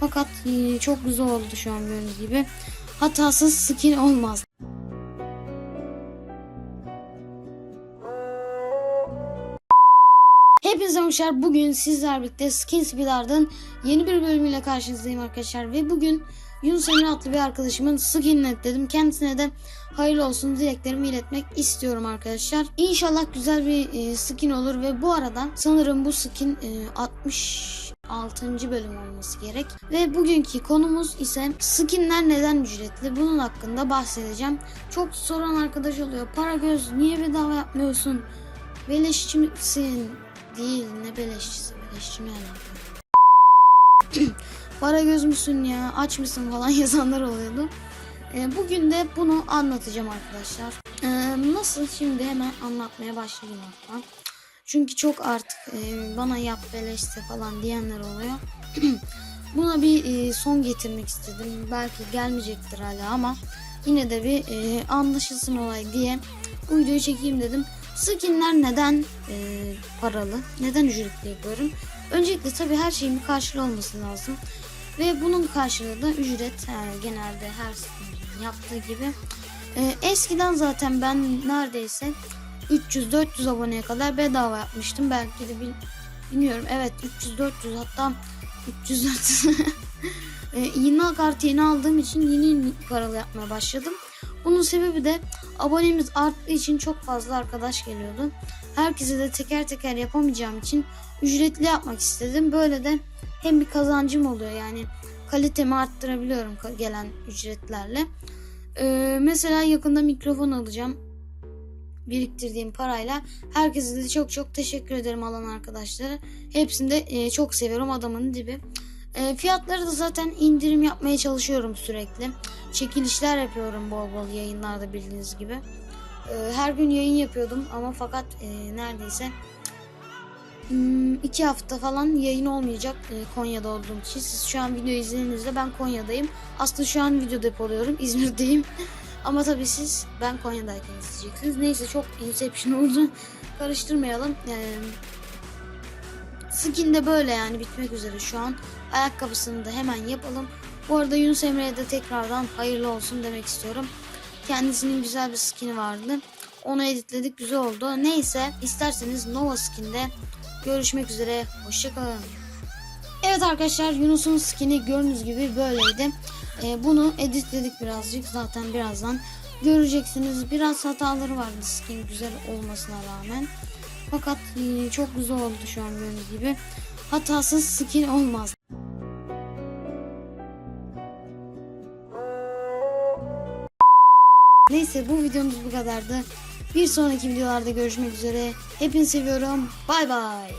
Fakat e, çok güzel oldu şu an gördüğünüz gibi. Hatasız skin olmaz. Hepinize hoşlar. Bugün sizler birlikte Skin Speedard'ın yeni bir bölümüyle karşınızdayım arkadaşlar. Ve bugün Yunus Emre adlı bir arkadaşımın skinnet dedim. Kendisine de hayırlı olsun dileklerimi iletmek istiyorum arkadaşlar. İnşallah güzel bir e, skin olur ve bu arada sanırım bu skin e, 60 6. bölüm olması gerek. Ve bugünkü konumuz ise skinler neden ücretli? Bunun hakkında bahsedeceğim. Çok soran arkadaş oluyor. Para göz niye bedava yapmıyorsun? Beleşçi misin? Değil ne beleşçisi beleşçi mi alakalı? Para göz müsün ya aç mısın falan yazanlar oluyordu. E, bugün de bunu anlatacağım arkadaşlar. E, nasıl şimdi hemen anlatmaya başlayayım hatta. Çünkü çok artık e, bana yap beleşse falan diyenler oluyor. Buna bir e, son getirmek istedim. Belki gelmeyecektir hala ama yine de bir e, anlaşılsın olay diye bu videoyu çekeyim dedim. Skinler neden e, paralı? Neden ücretli yapıyorum? Öncelikle tabii her şeyin bir karşılığı olması lazım. Ve bunun karşılığı da ücret. Genelde her sitenin yaptığı gibi. Eskiden zaten ben neredeyse 300-400 aboneye kadar bedava yapmıştım. Belki de bil, bilmiyorum. Evet 300-400 hatta 300 e, yeni kartı yeni aldığım için yeni paralı yapmaya başladım. Bunun sebebi de abonemiz arttığı için çok fazla arkadaş geliyordu. Herkese de teker teker yapamayacağım için ücretli yapmak istedim. Böyle de hem bir kazancım oluyor yani kalitemi arttırabiliyorum gelen ücretlerle. Ee, mesela yakında mikrofon alacağım biriktirdiğim parayla. Herkese de çok çok teşekkür ederim alan arkadaşlara. Hepsini de e, çok seviyorum adamın dibi. E, fiyatları da zaten indirim yapmaya çalışıyorum sürekli. Çekilişler yapıyorum bol bol yayınlarda bildiğiniz gibi. E, her gün yayın yapıyordum ama fakat e, neredeyse hmm, iki hafta falan yayın olmayacak e, Konya'da olduğum için. Siz şu an video izlediğinizde ben Konya'dayım. Aslında şu an video depoluyorum. İzmir'deyim. Ama tabii siz ben Konya'dayken izleyeceksiniz. Neyse çok Inception oldu. Karıştırmayalım. Ee, skin de böyle yani bitmek üzere şu an. Ayakkabısını da hemen yapalım. Bu arada Yunus Emre'ye de tekrardan hayırlı olsun demek istiyorum. Kendisinin güzel bir skin'i vardı. Onu editledik güzel oldu. Neyse isterseniz Nova skin'de görüşmek üzere. Hoşçakalın. Evet arkadaşlar Yunus'un skin'i gördüğünüz gibi böyleydi. Ee, bunu editledik birazcık zaten birazdan göreceksiniz. Biraz hataları vardı skin güzel olmasına rağmen. Fakat e, çok güzel oldu şu an gördüğünüz gibi. Hatasız skin olmaz. Neyse bu videomuz bu kadardı. Bir sonraki videolarda görüşmek üzere. Hepinizi seviyorum. Bay bay.